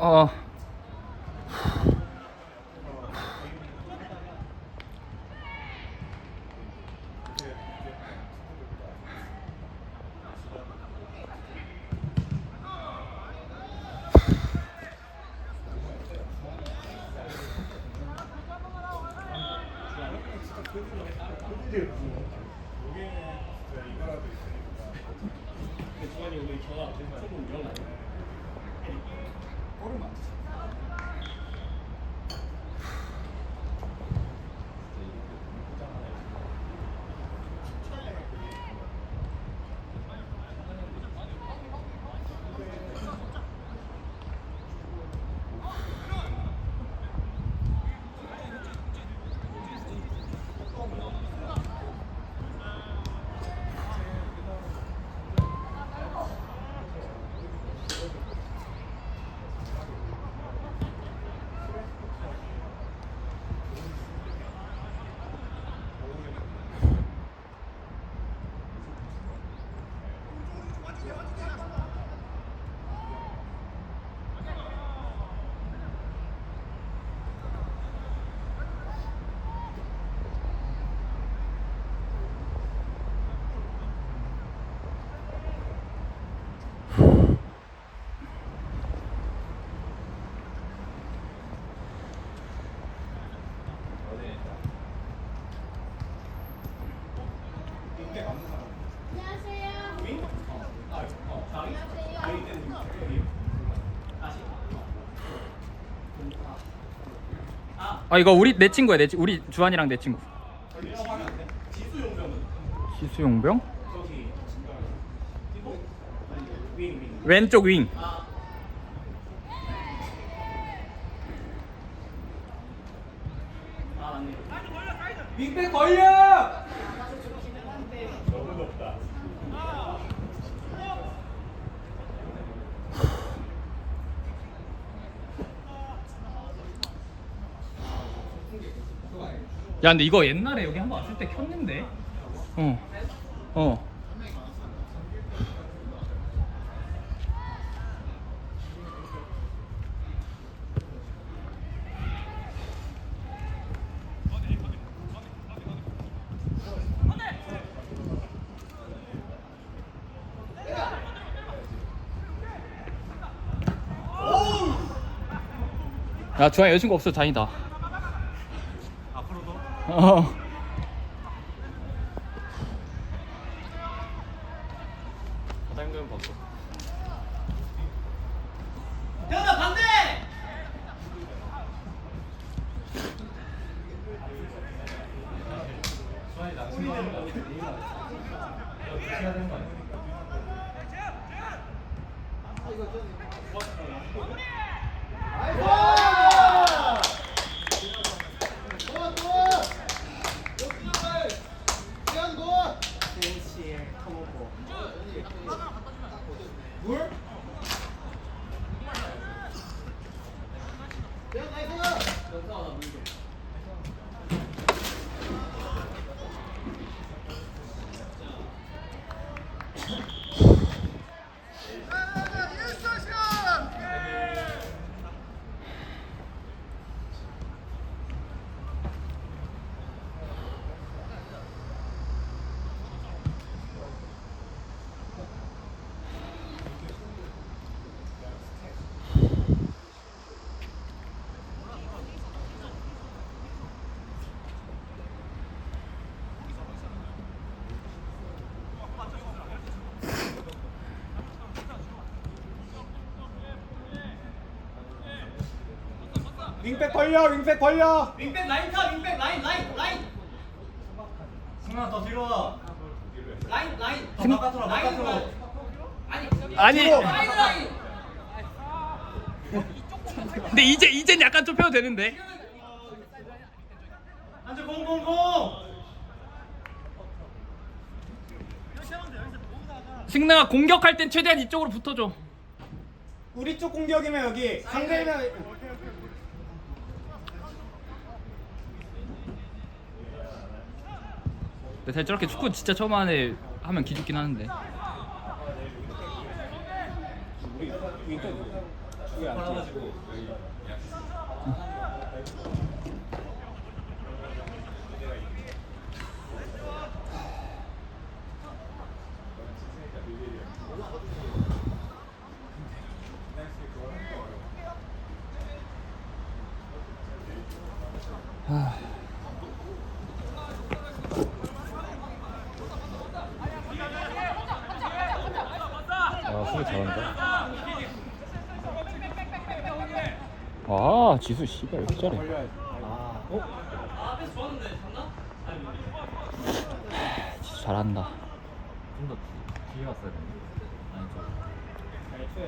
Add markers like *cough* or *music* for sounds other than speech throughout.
哦哦 어. 아 이거 우리 내 친구야 내 친- 우리 주한이랑 내 친구. 지수 용병? 왼쪽 윙. 윙백 걸려! 야 근데 이거 옛날에 여기 한번 왔을 때 켰는데. 어. 어. 야 주한 여자친구 없어 다행이다. 어. 바닥면 봤어. 야, 나이스! 연타 하나 물고. 윙백 걸려, 윙백 걸려. 윙백 라인 카 윙백 라인 라인 라인 승아 더 뒤로 와. 라인 라인 더 바깥으로, 와, 라인, 바깥으로. 라인. 아니 아니. 라인 라인 근데 이제 이젠 약간 좁혀도 되는데. 한쪽 공공공. 승나가 공격할 땐 최대한 이쪽으로 붙어줘. 우리 쪽 공격이면 여기 상대면 근데 사실 저렇게 축구 진짜 처음 하네 하면 기죽긴 하는데. 아 수비 잘한다 아 지수 씨발 왜 이렇게 잘해? 지수 잘한다. 좀더 뒤에 왔어야 되는데. 아니 저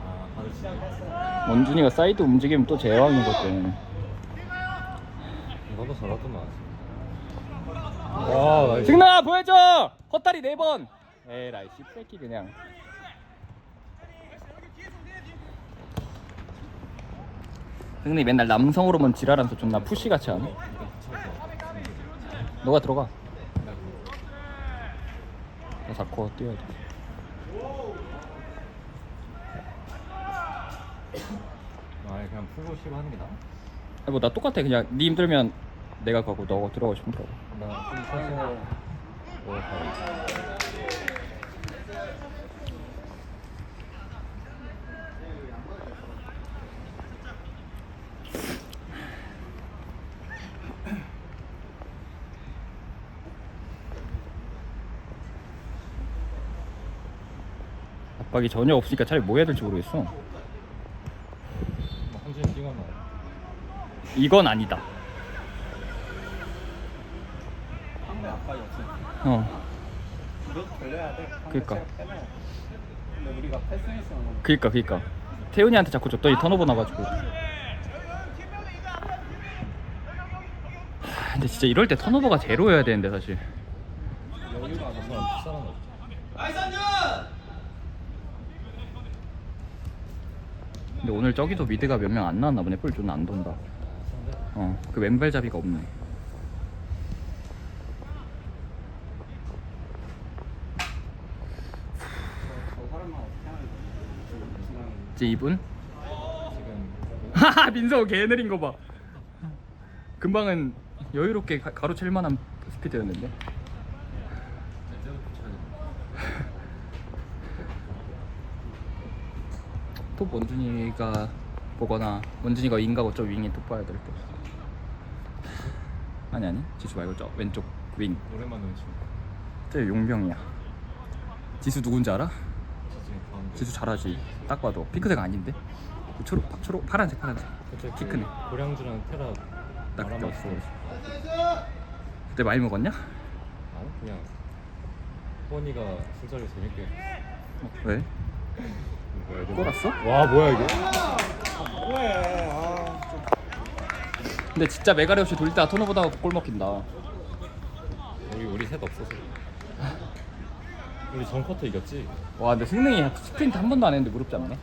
아 다들. 원준이가 사이드 움직이면 또 때문에. 너도 잘하더만 와 나이스 승나 보여줘! 헛다리 네번 에라이 씹새끼 그냥. 승리 맨날 남성 호르몬 지랄하면서 존나 푸시같이 하네. 너가 들어가. 나 잡고 뛰어야 돼. 아 그냥 풀고 쉬고 하는 게 나아? 아니 뭐나 똑같아. 그냥 니 힘들면 내가 가고 너 들어가고 싶으면 들어가. 나 사실 뭐 압박이 전혀 없으니까 차라리 뭐 해야 될지 모르겠어 뭐 뛰거나 이건 아니다 압박이. 어 이것도 걸려야 돼. 상대 그니까. 체력 빼면. 근데 우리가 패스했으면 그니까 그니까 태훈이한테 자꾸 줬더니 턴오버 나가지고 하, 근데 진짜 이럴 때 턴오버가 제로여야 되는데 사실 여유가 저 너무 사람 풋살하나 보다 나이스 한준 근데 오늘 저기도 미드가 몇 명 안 나왔나 보네. 뿔 존나 안 돈다. 없네 저 사람만 어떻게 하는 거지? 중앙 이제 이분? 하하 민서 개 느린 거 봐. 금방은 여유롭게 가, 가로챌 만한 스피드였는데 제대로 붙여야 돼 톱 원준이가 보거나 원준이가 윙가고 저 윙이 톱 봐야 될 때 아니 아니. 지수 말고 저 왼쪽 윙. 오랜만에 온 친구 저 용병이야. 지수 누군지 알아? 지수 잘하지. 딱 봐도. 핑크색 아닌데? 초록 파- 초록. 파란색 파란색. 그때 키 크네. 고량주랑 테라 딱 그때 왔어. 그때 많이 먹었냐? 아니 그냥 호원이가 술자리 재밌게 어, 왜? *laughs* 꼬랐어? 와 뭐야 이게? 근데 진짜 메가리 없이 돌릴 때가 턴오버다가 골 먹힌다. 우리 우리 셋 없어서. 우리 전 쿼터 이겼지? 와 근데 승능이 스프린트 한 번도 안 했는데 무릎 잡네.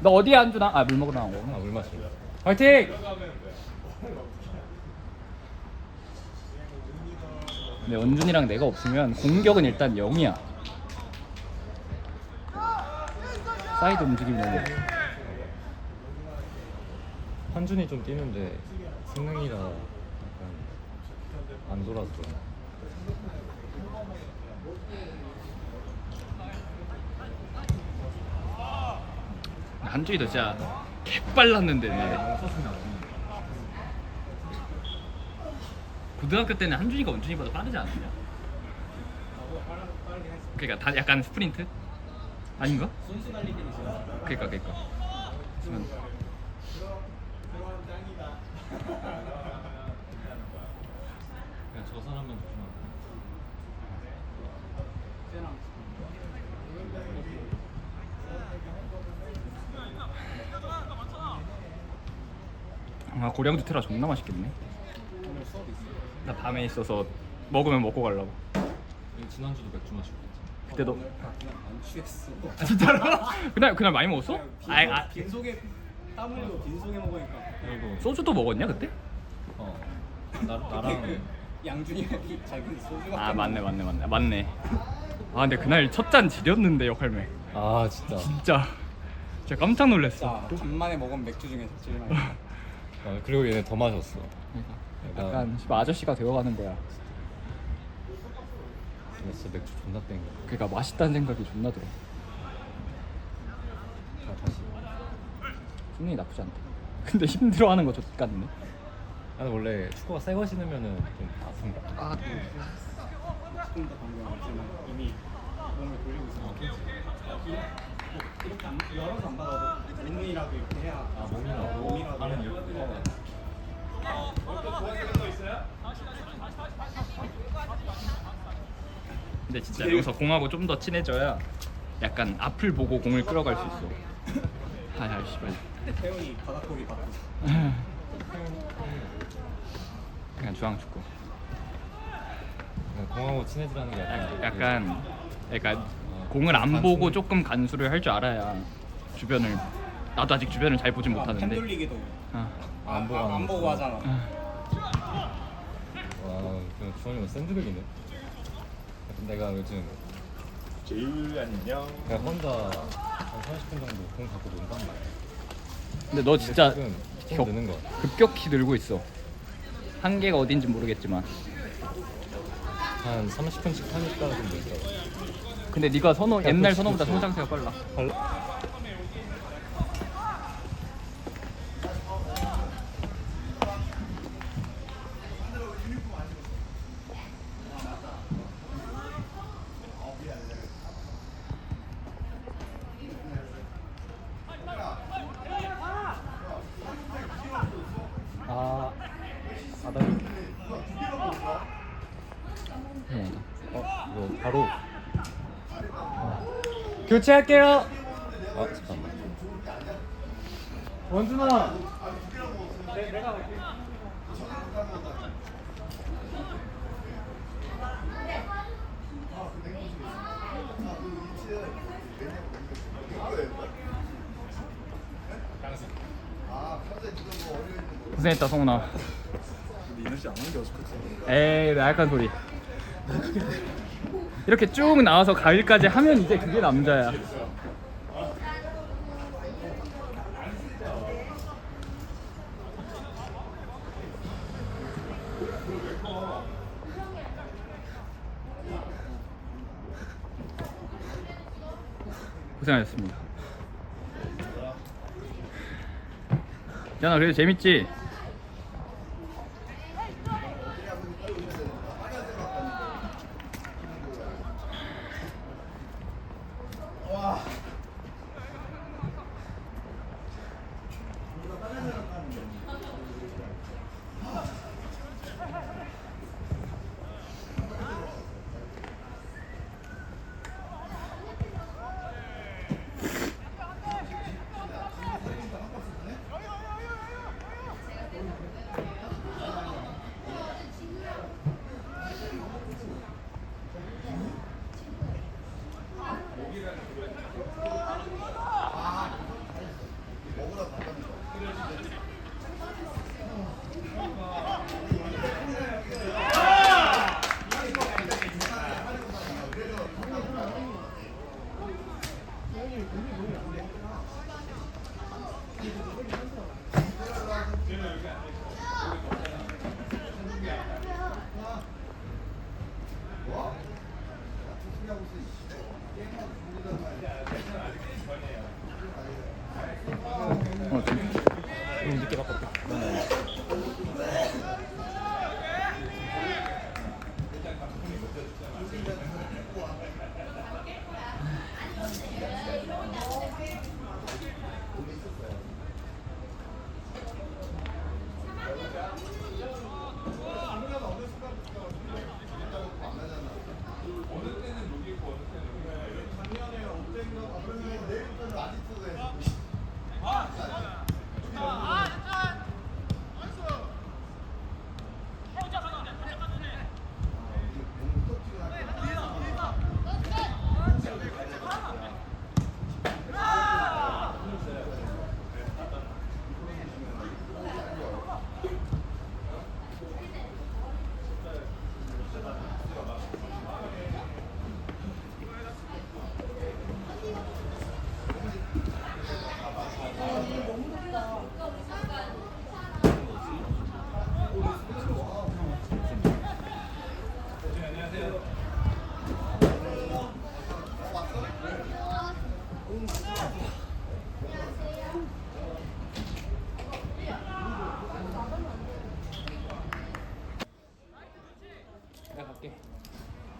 너 어디야 안주나? 아물 먹으러 나온 거구나 아물 마시고 화이팅! 근데 원준이랑 내가 없으면 공격은 일단 0이야 사이드 움직이면 한준이 좀 뛰는데 승능이라 약간 안 돌아서 그러나. 한준이도 진짜 개빨랐는데 옛날에 고등학교 때는 한준이가 원준이보다 빠르지 않았냐? 그러니까 다 약간 스프린트? 아닌가? 그러니까. 하지만. 그냥 저 사람만 조심하고. 아 고량주 테라 존나 맛있겠네. 나 밤에 있어서 먹으면 먹고 가려고. 지난주도 맥주 마시고 그때도 안 취했어. 아, 진짜로? *laughs* 그날 그날 많이 먹었어? 빈, 아이, 아, 빈속에 땀 흘리고 빈속에 먹으니까 그리고 소주도 먹었냐 그때? 어 나, 나랑 양준이가 자기는 소주가 아 맞네 맞네 맞네 맞네 아 근데 그날 첫 잔 지렸는데 역할매 아 진짜 진짜 진짜 깜짝 놀랐어. 자 간만에 먹은 맥주 중에 제일 맛있다 아, 그리고 얘네 더 마셨어. 약간 씨발 아저씨가 되어가는 거야. 근데 진짜 맥주 존나 땡겨. 그러니까 맛있다는 생각이 존나 들어. 자 다시. 분명히 나쁘지 않다. 근데 힘들어하는 거 좋겠네. 나는 원래 축구가 새 거 신으면은 좀 아픈가. 아, 조금 더 방금 알지만 이미 몸을 돌리고 있어 이렇게 안, 열어서 안 받아도 윗눈이라도 이렇게 해야 아 몸이라도 몸이라도 발은 이렇게. 근데 진짜 여기서 공하고 좀 더 친해져야 약간 앞을 보고 공을 끌어갈 수 있어. 아야 씨발. 태훈이 바닥고기 받고 그냥 중앙 축구. 그냥 공하고 친해지라는 게 약간. 약간 약간 공을 안 보고 조금 간수를 할 줄 알아야 주변을 나도 아직 주변을 잘 보진 아, 펜 못하는데. 돌리기도 아, 아, 안 보고 아, 하는 안 보고 거. 하잖아 와 그냥 주원이가 샌드백이네. 내가 요즘 제일 안녕. 그냥 혼자 한 30분 정도 공 갖고 논단 말이야. 근데 너 진짜 지금 좀 격- 느는 거 같아. 급격히 늘고 있어. 한계가 어딘지 모르겠지만. 한 30분씩 하니까 좀 늘더라고. 근데 네가 선호 야, 옛날 선호보다. 성장세가 빨라. 빨 바로. 교체할게요. 아 잠깐만. 원준아. 고생했다 성훈아. 이너씨 안 넘겨서 에이 나약한 소리. 이렇게 쭉 나와서 가을까지 하면 이제 그게 남자야. 고생하셨습니다. 야나 그래도 재밌지?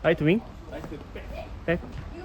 라이트 윙? 백. 아